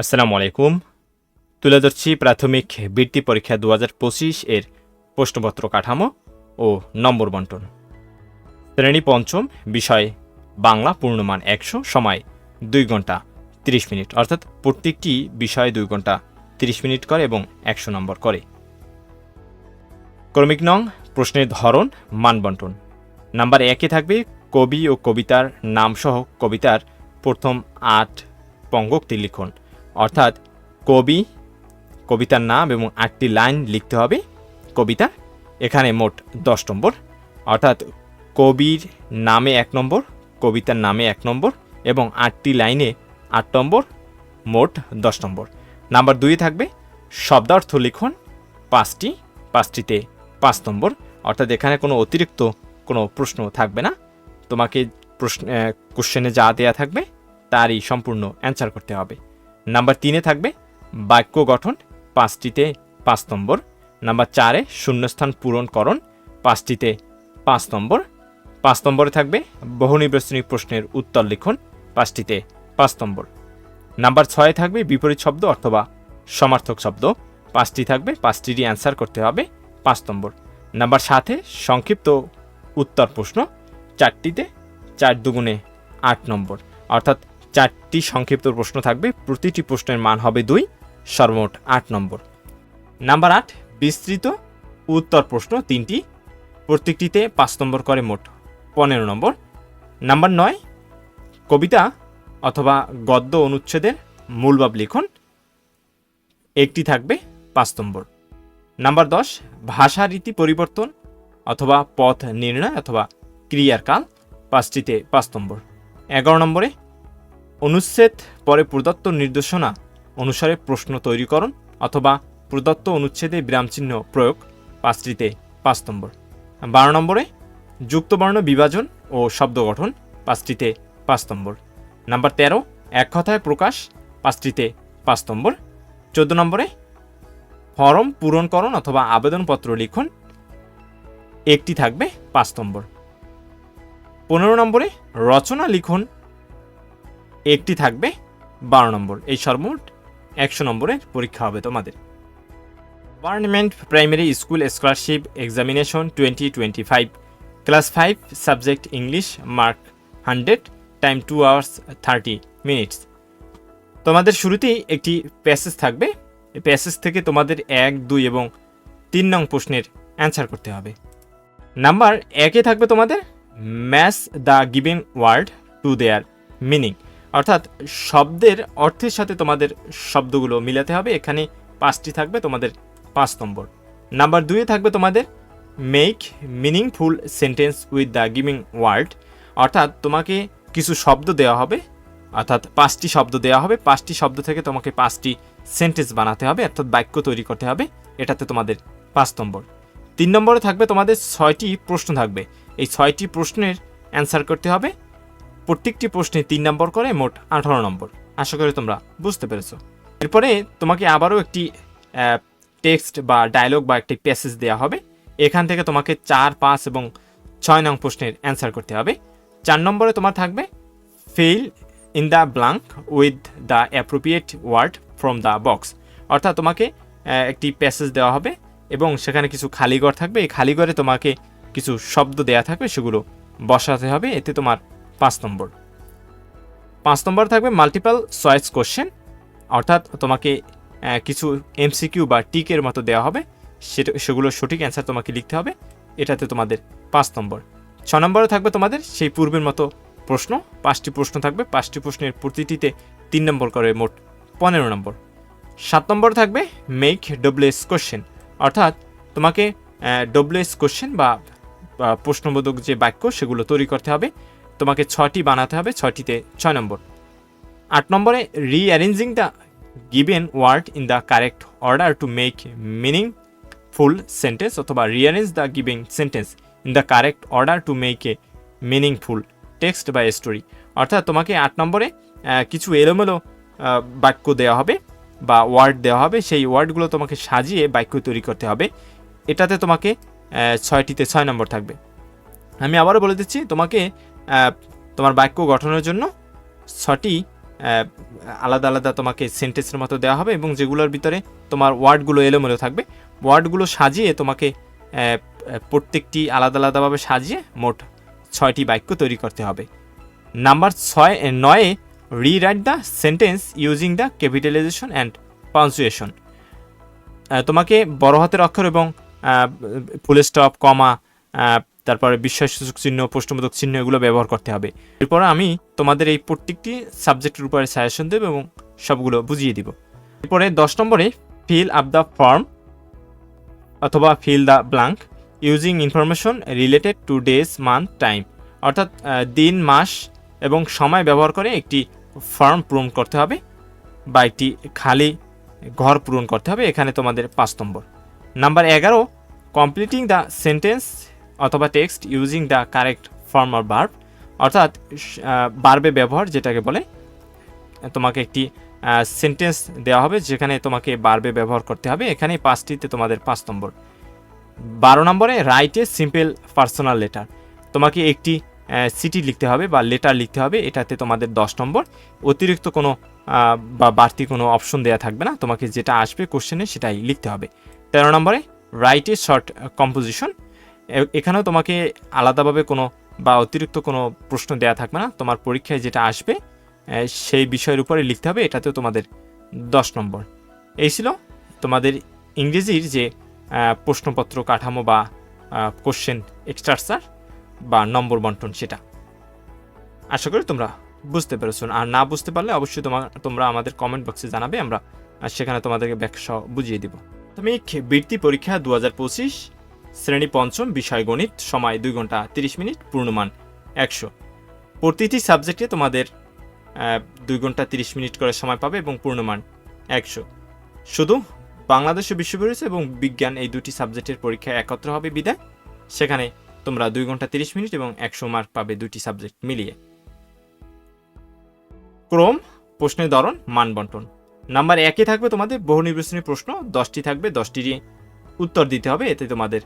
আসসালামু আলাইকুম। তুলে ধরছি প্রাথমিক বৃত্তি পরীক্ষা দু হাজার পঁচিশ এর প্রশ্নপত্র কাঠামো ও নম্বর বন্টন। শ্রেণি পঞ্চম বিষয়, বাংলা পূর্ণমান একশো সময় দুই ঘণ্টা তিরিশ মিনিট, অর্থাৎ প্রত্যেকটি বিষয়ে দুই ঘণ্টা তিরিশ মিনিট করে এবং একশো নম্বর করে। ক্রমিক নং, প্রশ্নের ধরন, মান বন্টন। নাম্বার একে থাকবে কবি ও কবিতার নামসহ কবিতার প্রথম আট পঙ্গক্তি লিখুন। অর্থাৎ কবি, কবিতার নাম এবং আটটি লাইন লিখতে হবে। কবিতা, এখানে মোট দশ নম্বর। অর্থাৎ কবির নামে এক নম্বর, কবিতার নামে এক নম্বর এবং আটটি লাইনে আট নম্বর, মোট দশ নম্বর। নাম্বার দুই থাকবে, শব্দার্থ লিখন পাঁচটি, পাঁচটিতে পাঁচ নম্বর। অর্থাৎ এখানে কোনো অতিরিক্ত কোনো প্রশ্ন থাকবে না। তোমাকে প্রশ্ন কোশ্চেনে যা দেয়া থাকবে, তারই সম্পূর্ণ অ্যান্সার করতে হবে। নাম্বার তিনে থাকবে বাক্য গঠন, পাঁচটিতে পাঁচ নম্বর। নাম্বার চারে শূন্যস্থান পূরণকরণ, পাঁচটিতে পাঁচ নম্বর। পাঁচ নম্বরে থাকবে বহুনির্বাচনী প্রশ্নের উত্তর লিখন, পাঁচটিতে পাঁচ নম্বর। নাম্বার ছয়ে থাকবে বিপরীত শব্দ অথবা সমার্থক শব্দ, পাঁচটি থাকবে, পাঁচটিরই অ্যান্সার করতে হবে, পাঁচ নম্বর। নাম্বার সাথে সংক্ষিপ্ত উত্তর প্রশ্ন, চারটিতে চার দুগুণে আট নম্বর। অর্থাৎ চারটি সংক্ষিপ্ত প্রশ্ন থাকবে। প্রতিটি প্রশ্নের মান হবে দুই, সর্বমোট আট নম্বর। নাম্বার আট, বিস্তৃত উত্তর প্রশ্ন তিনটি, প্রত্যেকটিতে পাঁচ নম্বর করে মোট পনেরো নম্বর। নাম্বার নয়, কবিতা অথবা গদ্য অনুচ্ছেদের মূলভাব লিখন। একটি থাকবে পাঁচ নম্বর। নাম্বার দশ, ভাষা রীতি পরিবর্তন অথবা পথ নির্ণয় অথবা ক্রিয়ার কাল। পাঁচটিতে পাঁচ নম্বর। এগারো নম্বরে অনুচ্ছেদ, পরে প্রদত্ত নির্দেশনা অনুসারে প্রশ্ন তৈরিকরণ অথবা প্রদত্ত অনুচ্ছেদে বিরামচিহ্ন প্রয়োগ, পাঁচটিতে পাঁচ নম্বর। বারো নম্বরে যুক্তবর্ণ বিভাজন ও শব্দ গঠন, পাঁচটিতে পাঁচ নম্বর। নাম্বার তেরো, এক কথায় প্রকাশ, পাঁচটিতে পাঁচ নম্বর। চোদ্দ নম্বরে ফরম পূরণকরণ অথবা আবেদনপত্র লিখুন, একটি থাকবে পাঁচ নম্বর। পনেরো নম্বরে রচনা লিখন একটি থাকবে বারো নম্বর। এই সর্বমোট একশো নম্বরের পরীক্ষা হবে তোমাদের। Government primary school scholarship examination twenty twenty five class five subject English mark hundred time two hours thirty minutes তোমাদের শুরুতেই একটি প্যাসেজ থাকবে। এই প্যাসেজ থেকে তোমাদের এক, দুই এবং তিন নং প্রশ্নের অ্যান্সার করতে হবে। নাম্বার একে থাকবে তোমাদের match the given word to their meaning অর্থাৎ শব্দের অর্থের সাথে তোমাদের শব্দগুলো মিলাতে হবে। এখানে পাঁচটি থাকবে তোমাদের পাঁচ নম্বর। নাম্বার দুয়ে থাকবে তোমাদের make meaningful sentence with the giving word অর্থাৎ তোমাকে কিছু শব্দ দেওয়া হবে, অর্থাৎ পাঁচটি শব্দ দেওয়া হবে। পাঁচটি শব্দ থেকে তোমাকে পাঁচটি সেন্টেন্স বানাতে হবে, অর্থাৎ বাক্য তৈরি করতে হবে। এটাতে তোমাদের পাঁচ নম্বর। তিন নম্বরে থাকবে তোমাদের ছয়টি প্রশ্ন থাকবে। এই ছয়টি প্রশ্নের অ্যান্সার করতে হবে। প্রত্যেকটি প্রশ্নে তিন নম্বর করে মোট আঠারো নম্বর। আশা করি তোমরা বুঝতে পেরেছ। এরপরে তোমাকে আবারও একটি টেক্সট বা ডায়লগ বা একটি প্যাসেজ দেওয়া হবে। এখান থেকে তোমাকে চার, পাঁচ এবং ছয় নং প্রশ্নের অ্যান্সার করতে হবে। চার নম্বরে তোমার থাকবে fill in the blank with the appropriate word from the box অর্থাৎ তোমাকে একটি প্যাসেজ দেওয়া হবে এবং সেখানে কিছু খালিঘর থাকবে। এই খালিঘরে তোমাকে কিছু শব্দ দেয়া থাকবে, সেগুলো বসাতে হবে। এতে তোমার পাঁচ নম্বর। পাঁচ নম্বর থাকবে মাল্টিপাল চয়েস কোশ্চেন অর্থাৎ তোমাকে কিছু এমসিকিউ বা টিকের মতো দেওয়া হবে। সেটা সেগুলোর সঠিক অ্যান্সার তোমাকে লিখতে হবে। এটাতে তোমাদের পাঁচ নম্বর। ছ নম্বরে থাকবে তোমাদের সেই পূর্বের মতো প্রশ্ন। পাঁচটি প্রশ্ন থাকবে। পাঁচটি প্রশ্নের প্রতিটিতে তিন নম্বর করে মোট পনেরো নম্বর। সাত নম্বর থাকবে মেক ডব্লিউএস কোশ্চেন অর্থাৎ তোমাকে ডব্লিউএস কোশ্চেন বা বা প্রশ্নবোধক যে বাক্য সেগুলো তৈরি করতে হবে। তোমাকে ছটি বানাতে হবে, ছটিতে ছয় নম্বর। আট নম্বরে rearranging the given word in the correct order to make meaningful sentence অথবা rearrange the giving sentence in the correct order to make a meaningful text বা স্টোরি অর্থাৎ তোমাকে আট নম্বরে কিছু এলোমেলো বাক্য দেওয়া হবে বা ওয়ার্ড দেওয়া হবে, সেই ওয়ার্ডগুলো তোমাকে সাজিয়ে বাক্য তৈরি করতে হবে। এটাতে তোমাকে ছয়টিতে ছয় নম্বর থাকবে। আমি আবারও বলে দিচ্ছি, তোমাকে তোমার বাক্য গঠনের জন্য ছটি আলাদা আলাদা তোমাকে সেন্টেন্সের মতো দেওয়া হবে এবং যেগুলোর ভিতরে তোমার ওয়ার্ডগুলো এলোমেলো থাকবে। ওয়ার্ডগুলো সাজিয়ে তোমাকে প্রত্যেকটি আলাদা আলাদাভাবে সাজিয়ে মোট ছয়টি বাক্য তৈরি করতে হবে। নাম্বার ছয় নয়ে rewrite the sentence using the capitalisation and punctuation তোমাকে বড় হাতের অক্ষর এবং ফুল স্টপ কমা তারপরে বিশ্বাসসূচক চিহ্ন, প্রশ্নবোধক চিহ্ন এগুলো ব্যবহার করতে হবে। এরপর আমি তোমাদের এই প্রত্যেকটি সাবজেক্টের উপরে সাজেশন দেবো এবং সবগুলো বুঝিয়ে দিব। এরপরে দশ নম্বরে ফিল আপ দ্য ফর্ম অথবা fill the blank using information related to days month time অর্থাৎ দিন, মাস এবং সময় ব্যবহার করে একটি ফর্ম পূরণ করতে হবে বা একটি খালি ঘর পূরণ করতে হবে। এখানে তোমাদের পাঁচ নম্বর। নাম্বার এগারো কমপ্লিটিং দ্য সেন্টেন্স অথবা text using the correct form or verb অর্থাৎ বার্বে ব্যবহার যেটাকে বলে, তোমাকে একটি সেন্টেন্স দেওয়া হবে যেখানে তোমাকে বার্বে ব্যবহার করতে হবে। এখানে পাঁচটিতে তোমাদের পাঁচ নম্বর। বারো নম্বরে write a simple personal letter তোমাকে একটি সিটি লিখতে হবে বা লেটার লিখতে হবে। এটাতে তোমাদের দশ নম্বর। অতিরিক্ত কোনো বা বাড়তি কোনো অপশন দেওয়া থাকবে না। তোমাকে যেটা আসবে কোশ্চেনে সেটাই লিখতে হবে। তেরো নম্বরে রাইট এ শর্ট কম্পোজিশন এখানেও তোমাকে আলাদাভাবে কোনো বা অতিরিক্ত কোনো প্রশ্ন দেওয়া থাকবে না। তোমার পরীক্ষায় যেটা আসবে সেই বিষয়ের উপরে লিখতে হবে, এটাতেও তোমাদের দশ নম্বর। এই ছিল তোমাদের ইংরেজির যে প্রশ্নপত্র কাঠামো বা কোশ্চেন এক্সট্রাচার বা নম্বর বন্টন সেটা। আশা করি তোমরা বুঝতে পেরেছ। আর না বুঝতে পারলে অবশ্যই তোমার তোমরা আমাদের কমেন্ট বক্সে জানাবে, আমরা সেখানে তোমাদেরকে ব্যাখ্যা বুঝিয়ে দিব। তুমি বৃত্তি পরীক্ষা দু হাজার পঁচিশ শ্রেণি পঞ্চম বিষয় গণিত, সময় দুই ঘণ্টা তিরিশ মিনিট, পূর্ণমান একশো। প্রতিটি সাবজেক্টে তোমাদের দুই ঘণ্টা তিরিশ মিনিট করে সময় পাবে এবং পূর্ণমান একশো। শুধু বাংলাদেশ বিশ্ববিদ্যালয় এবং বিজ্ঞান এই দুটি সাবজেক্টের পরীক্ষা একত্র হবে বিদায়। সেখানে তোমরা দুই ঘণ্টা তিরিশ মিনিট এবং একশো মার্ক পাবে দুটি সাবজেক্ট মিলিয়ে। ক্রম, প্রশ্নের ধরন, মান বন্টন। নাম্বার একে থাকবে তোমাদের, বহু নির্বাচনী প্রশ্ন, দশটি থাকবে, দশটিরই উত্তর দিতে হবে, এতে তোমাদের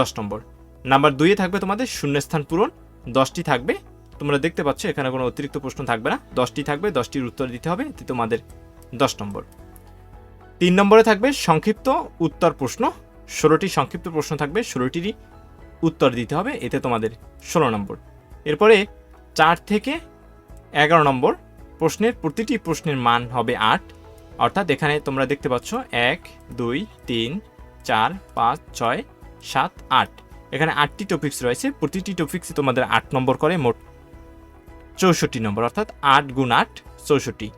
দশ নম্বর। নাম্বার দুইয়ে থাকবে তোমাদের শূন্যস্থান পূরণ, দশটি থাকবে, তোমরা দেখতে পাচ্ছ এখানে কোনো অতিরিক্ত প্রশ্ন থাকবে না, দশটি থাকবে, দশটির উত্তর দিতে হবে, এতে তোমাদের দশ নম্বর। তিন নম্বরে থাকবে সংক্ষিপ্ত উত্তর প্রশ্ন, ষোলোটি সংক্ষিপ্ত প্রশ্ন থাকবে, ষোলোটিরই উত্তর দিতে হবে, এতে তোমাদের ষোলো নম্বর। এরপরে চার থেকে এগারো নম্বর প্রশ্নের প্রতিটি প্রশ্নের মান হবে আট, অর্থাৎ এখানে তোমরা দেখতে পাচ্ছ এক, দুই, তিন, চার, পাঁচ, ছয় সাত, আট। এখানে আটটি টপিক্স রয়েছে, প্রতিটি টপিক্সে তোমাদের আট নম্বর করে, মোট চৌষট্টি নম্বর, অর্থাৎ আট গুণ আট, চৌষট্টি।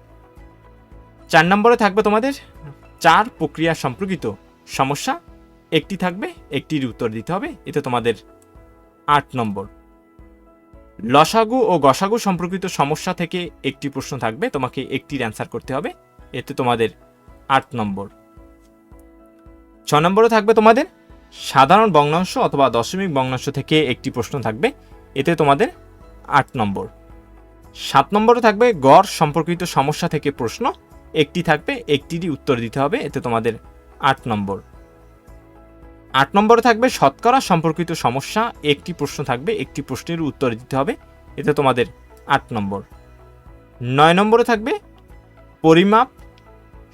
চার নম্বরে থাকবে তোমাদের চার প্রক্রিয়া সম্পর্কিত সমস্যা, একটি থাকবে, একটির উত্তর দিতে হবে এতে তোমাদের আট নম্বর। লসাগু ও গসাগু সম্পর্কিত সমস্যা থেকে একটি প্রশ্ন থাকবে, তোমাকে একটির অ্যান্সার করতে হবে, এতে তোমাদের আট নম্বর। ছ নম্বরে থাকবে তোমাদের সাধারণ বঙ্গাংশ অথবা দশমিক বঙ্গাংশ থেকে একটি প্রশ্ন থাকবে। এতে তোমাদের আট নম্বর। সাত নম্বরে থাকবে, গড় সম্পর্কিত সমস্যা থেকে প্রশ্ন। একটি থাকবে, একটিরই উত্তর দিতে হবে, এতে তোমাদের আট নম্বর। আট নম্বরে থাকবে, শতকরা সম্পর্কিত সমস্যা। একটি প্রশ্ন থাকবে, একটি প্রশ্নের উত্তর দিতে হবে, এতে তোমাদের আট নম্বর। নয় নম্বরে থাকবে, পরিমাপ,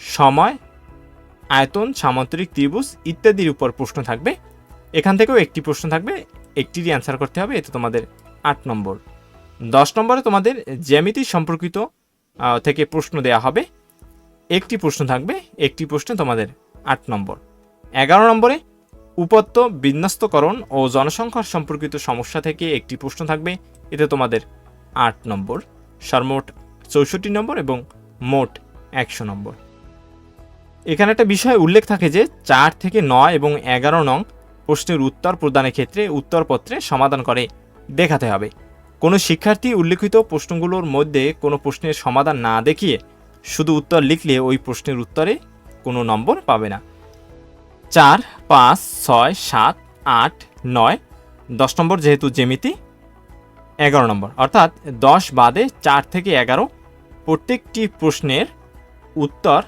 সময় আয়তন সামান্তরিক ত্রিভুজ ইত্যাদির উপর প্রশ্ন থাকবে। এখান থেকেও একটি প্রশ্ন থাকবে, একটিরই অ্যান্সার করতে হবে এতে তোমাদের আট নম্বর। দশ নম্বরে তোমাদের জ্যামিতি সম্পর্কিত থেকে প্রশ্ন দেয়া হবে। একটি প্রশ্ন থাকবে, একটি প্রশ্নে তোমাদের আট নম্বর। এগারো নম্বরে, উপত্য বিন্যস্তকরণ ও জনসংখ্যার সম্পর্কিত সমস্যা থেকে একটি প্রশ্ন থাকবে এতে তোমাদের আট নম্বর। সর্বমোট চৌষট্টি নম্বর এবং মোট একশো নম্বর। এখানে একটা বিষয় উল্লেখ থাকে যে চার থেকে নয় এবং এগারো নং প্রশ্নের উত্তর প্রদানের ক্ষেত্রে উত্তরপত্রে সমাধান করে, দেখাতে হবে। কোনো শিক্ষার্থী উল্লেখিত প্রশ্নগুলোর মধ্যে কোনো প্রশ্নের সমাধান না দেখিয়ে শুধু উত্তর লিখলে ওই প্রশ্নের উত্তরে কোনো নম্বর পাবে না। চার, পাঁচ, ছয়, সাত, আট, নয়, দশ নম্বর যেহেতু জেমিতি এগারো নম্বর। অর্থাৎ দশ বাদে চার থেকে এগারো প্রত্যেকটি প্রশ্নের উত্তর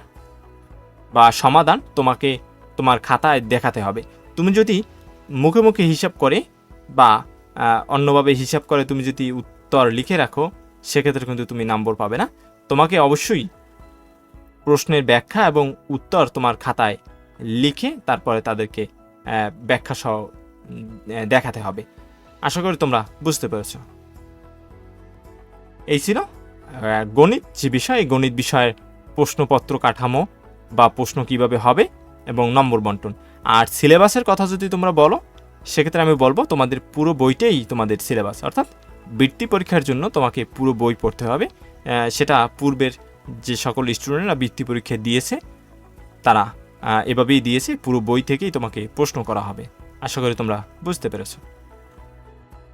বা সমাধান তোমাকে তোমার খাতায় দেখাতে হবে। তুমি যদি মুখে মুখে হিসাব করে বা অন্যভাবে হিসাব করে তুমি যদি উত্তর লিখে রাখো, সেক্ষেত্রে কিন্তু তুমি নম্বর পাবে না। তোমাকে অবশ্যই প্রশ্নের ব্যাখ্যা এবং উত্তর তোমার খাতায় লিখে তারপরে তাদেরকে ব্যাখ্যা সহ দেখাতে হবে। আশা করি তোমরা বুঝতে পেরেছ। এই ছিল গণিত যে বিষয়, গণিত বিষয়ের প্রশ্নপত্র কাঠামো। বা প্রশ্ন কীভাবে হবে এবং নম্বর বন্টন। আর সিলেবাসের কথা যদি তোমরা বলো, সেক্ষেত্রে আমি বলব তোমাদের পুরো বইটাই তোমাদের সিলেবাস। অর্থাৎ বৃত্তি পরীক্ষার জন্য তোমাকে পুরো বই পড়তে হবে। সেটা পূর্বের যে সকল স্টুডেন্টরা বৃত্তি পরীক্ষা দিয়েছে, তারা এভাবেই দিয়েছে। পুরো বই থেকেই তোমাকে প্রশ্ন করা হবে। আশা করি তোমরা বুঝতে পেরেছ।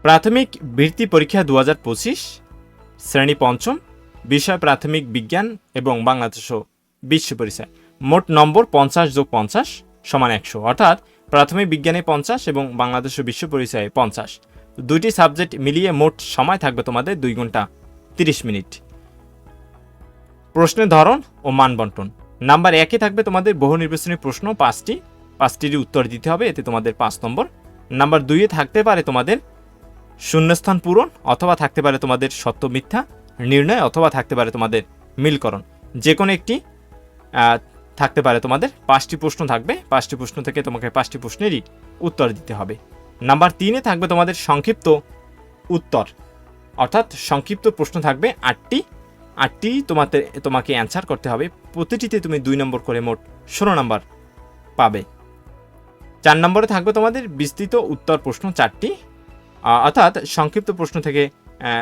প্রাথমিক বৃত্তি পরীক্ষা দু হাজার পঁচিশ, শ্রেণি পঞ্চম, বিষয় প্রাথমিক বিজ্ঞান এবং বাংলাদেশ বিশ্ব পরিচয়। মোট নম্বর পঞ্চাশ যোগ পঞ্চাশ সমান একশো। অর্থাৎ প্রাথমিক বিজ্ঞানে পঞ্চাশ এবং বাংলাদেশ ও বিশ্ব পরিচয়ে পঞ্চাশ। দুইটি সাবজেক্ট মিলিয়ে মোট সময় থাকবে তোমাদের দুই ঘণ্টা তিরিশ মিনিট। প্রশ্নের ধরন ও মান বন্টন। নাম্বার একে থাকবে তোমাদের বহু নির্বাচনী প্রশ্ন, পাঁচটি। পাঁচটিরই উত্তর দিতে হবে, এতে তোমাদের পাঁচ নম্বর। নাম্বার দুইয়ে থাকতে পারে তোমাদের শূন্যস্থান পূরণ অথবা থাকতে পারে তোমাদের সত্য মিথ্যা, নির্ণয় অথবা থাকতে পারে তোমাদের মিলকরণ। যে কোনো একটি থাকতে পারে তোমাদের। পাঁচটি প্রশ্ন থাকবে। পাঁচটি প্রশ্ন থেকে তোমাকে পাঁচটি প্রশ্নেরই উত্তর দিতে হবে। নাম্বার তিনে থাকবে তোমাদের সংক্ষিপ্ত উত্তর। অর্থাৎ সংক্ষিপ্ত প্রশ্ন থাকবে আটটি। আটটি তোমাতে, তোমাকে অ্যান্সার করতে হবে। প্রতিটিতে তুমি দুই নম্বর করে মোট ষোলো নম্বর পাবে। চার নম্বরে থাকবে তোমাদের বিস্তৃত উত্তর প্রশ্ন চারটি। অর্থাৎ সংক্ষিপ্ত প্রশ্ন থেকে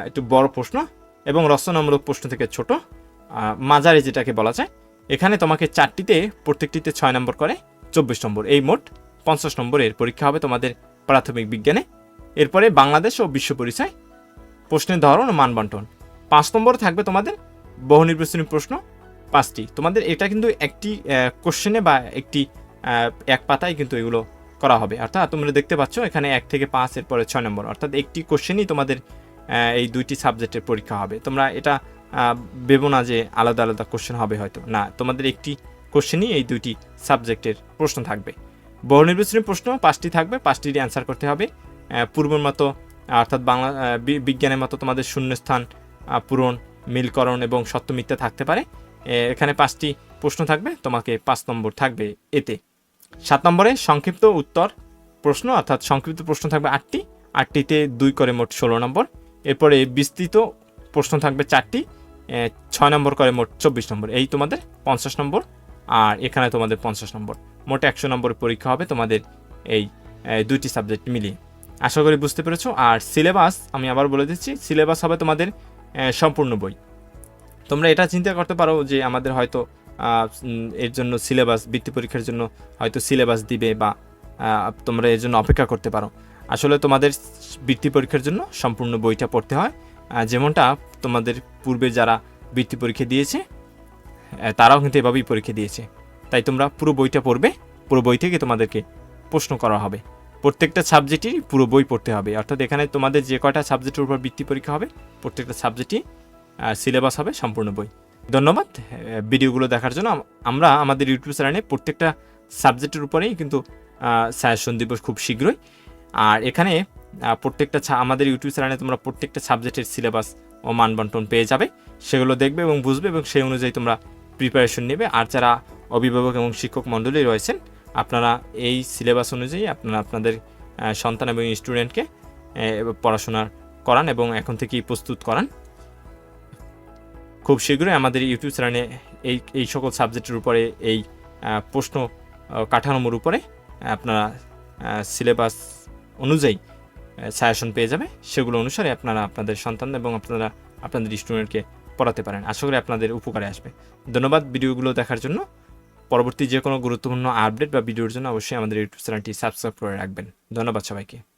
একটু বড় প্রশ্ন এবং রচনামূলক প্রশ্ন থেকে ছোট। মাঝারি যেটাকে বলা যায় এখানে তোমাকে চারটিতে, প্রত্যেকটিতে ছয় নম্বর করে চব্বিশ নম্বর। এই মোট পঞ্চাশ নম্বরের পরীক্ষা হবে তোমাদের প্রাথমিক বিজ্ঞানে। এরপরে বাংলাদেশ ও বিশ্ব পরিচয়, প্রশ্নের ধরন ও মান বন্টন পাঁচ নম্বর থাকবে তোমাদের বহু নির্বাচনী প্রশ্ন, পাঁচটি। তোমাদের এটা কিন্তু একটি কোশ্চেনে বা একটি এক পাতায় কিন্তু এগুলো করা হবে। অর্থাৎ তোমরা দেখতে পাচ্ছ এখানে এক থেকে পাঁচ এর পরে ছয় নম্বর। অর্থাৎ একটি কোশ্চেনই তোমাদের এই দুইটি সাবজেক্টের পরীক্ষা হবে। তোমরা এটা ভেবো না যে আলাদা আলাদা কোশ্চেন হবে হয়তো। না, তোমাদের একটি কোশ্চেনই এই দুইটি সাবজেক্টের প্রশ্ন থাকবে। বহু নির্বাচনী প্রশ্ন, পাঁচটি থাকবে, পাঁচটিরই অ্যান্সার করতে হবে। পূর্বের মতো, অর্থাৎ বাংলা বিজ্ঞানের মতো তোমাদের শূন্যস্থান পূরণ, মিলকরণ এবং সত্য মিথ্যা থাকতে পারে। এখানে পাঁচটি প্রশ্ন থাকবে, তোমাকে পাঁচ নম্বর থাকবে এতে। সাত নম্বরে সংক্ষিপ্ত উত্তর প্রশ্ন, অর্থাৎ সংক্ষিপ্ত প্রশ্ন থাকবে আটটি। আটটিতে দুই করে মোট ষোলো নম্বর। এরপরে বিস্তৃত প্রশ্ন থাকবে চারটি। ছয় নম্বর করে মোট চব্বিশ নম্বর। এই তোমাদের পঞ্চাশ নম্বর, আর এখানে তোমাদের পঞ্চাশ নম্বর। মোট একশো নম্বর পরীক্ষা হবে তোমাদের এই দুইটি সাবজেক্ট মিলিয়ে। আশা করি বুঝতে পেরেছ। আর সিলেবাস, আমি আবার বলে দিচ্ছি, সিলেবাস হবে তোমাদের সম্পূর্ণ বই। তোমরা এটা চিন্তা করতে পারো যে আমাদের হয়তো এর জন্য সিলেবাস, বৃত্তি পরীক্ষার জন্য হয়তো সিলেবাস দিবে বা তোমরা এর জন্য অপেক্ষা করতে পারো। আসলে তোমাদের বৃত্তি পরীক্ষার জন্য সম্পূর্ণ বইটা পড়তে হয়। যেমনটা তোমাদের পূর্বে যারা বৃত্তি পরীক্ষা দিয়েছে তারাও কিন্তু এভাবেই পরীক্ষা দিয়েছে। তাই তোমরা পুরো বইটা পড়বে, পুরো বই থেকে তোমাদেরকে প্রশ্ন করা হবে। প্রত্যেকটা সাবজেক্টই পুরো বই পড়তে হবে। অর্থাৎ এখানে তোমাদের যে কয়টা সাবজেক্টের উপর বৃত্তি পরীক্ষা হবে, প্রত্যেকটা সাবজেক্টই সিলেবাস হবে, সম্পূর্ণ বই। ধন্যবাদ ভিডিওগুলো দেখার জন্য আমরা আমাদের ইউটিউব চ্যানেলে প্রত্যেকটা সাবজেক্টের উপরেই কিন্তু সাজেশন দিব খুব শীঘ্রই। আর এখানে প্রত্যেকটা আমাদের ইউটিউব চ্যানেলে তোমরা প্রত্যেকটা সাবজেক্টের সিলেবাস ও মান বন্টন পেয়ে যাবে। সেগুলো দেখবে এবং বুঝবে এবং সেই অনুযায়ী তোমরা প্রিপারেশন নেবে। আর যারা অভিভাবক এবং শিক্ষক মণ্ডলী রয়েছেন, আপনারা এই সিলেবাস অনুযায়ী আপনারা আপনাদের সন্তান এবং স্টুডেন্টকে পড়াশোনা করান এবং এখন থেকেই প্রস্তুত করান। খুব শীঘ্রই আমাদের ইউটিউব চ্যানেলে এই এই সকল সাবজেক্টের উপরে এই প্রশ্ন কাঠামোর উপরে আপনারা সিলেবাস অনুযায়ী সাজেশন পেয়ে যাবে। সেগুলো অনুসারে আপনারা আপনাদের সন্তান এবং আপনারা আপনাদের স্টুডেন্টকে পড়াতে পারেন। আশা করি আপনাদের উপকারে আসবে। ধন্যবাদ ভিডিওগুলো দেখার জন্য। পরবর্তী যে কোনো গুরুত্বপূর্ণ আপডেট বা ভিডিওর জন্য অবশ্যই আমাদের ইউটিউব চ্যানেলটি সাবস্ক্রাইব করে রাখবেন। ধন্যবাদ সবাইকে।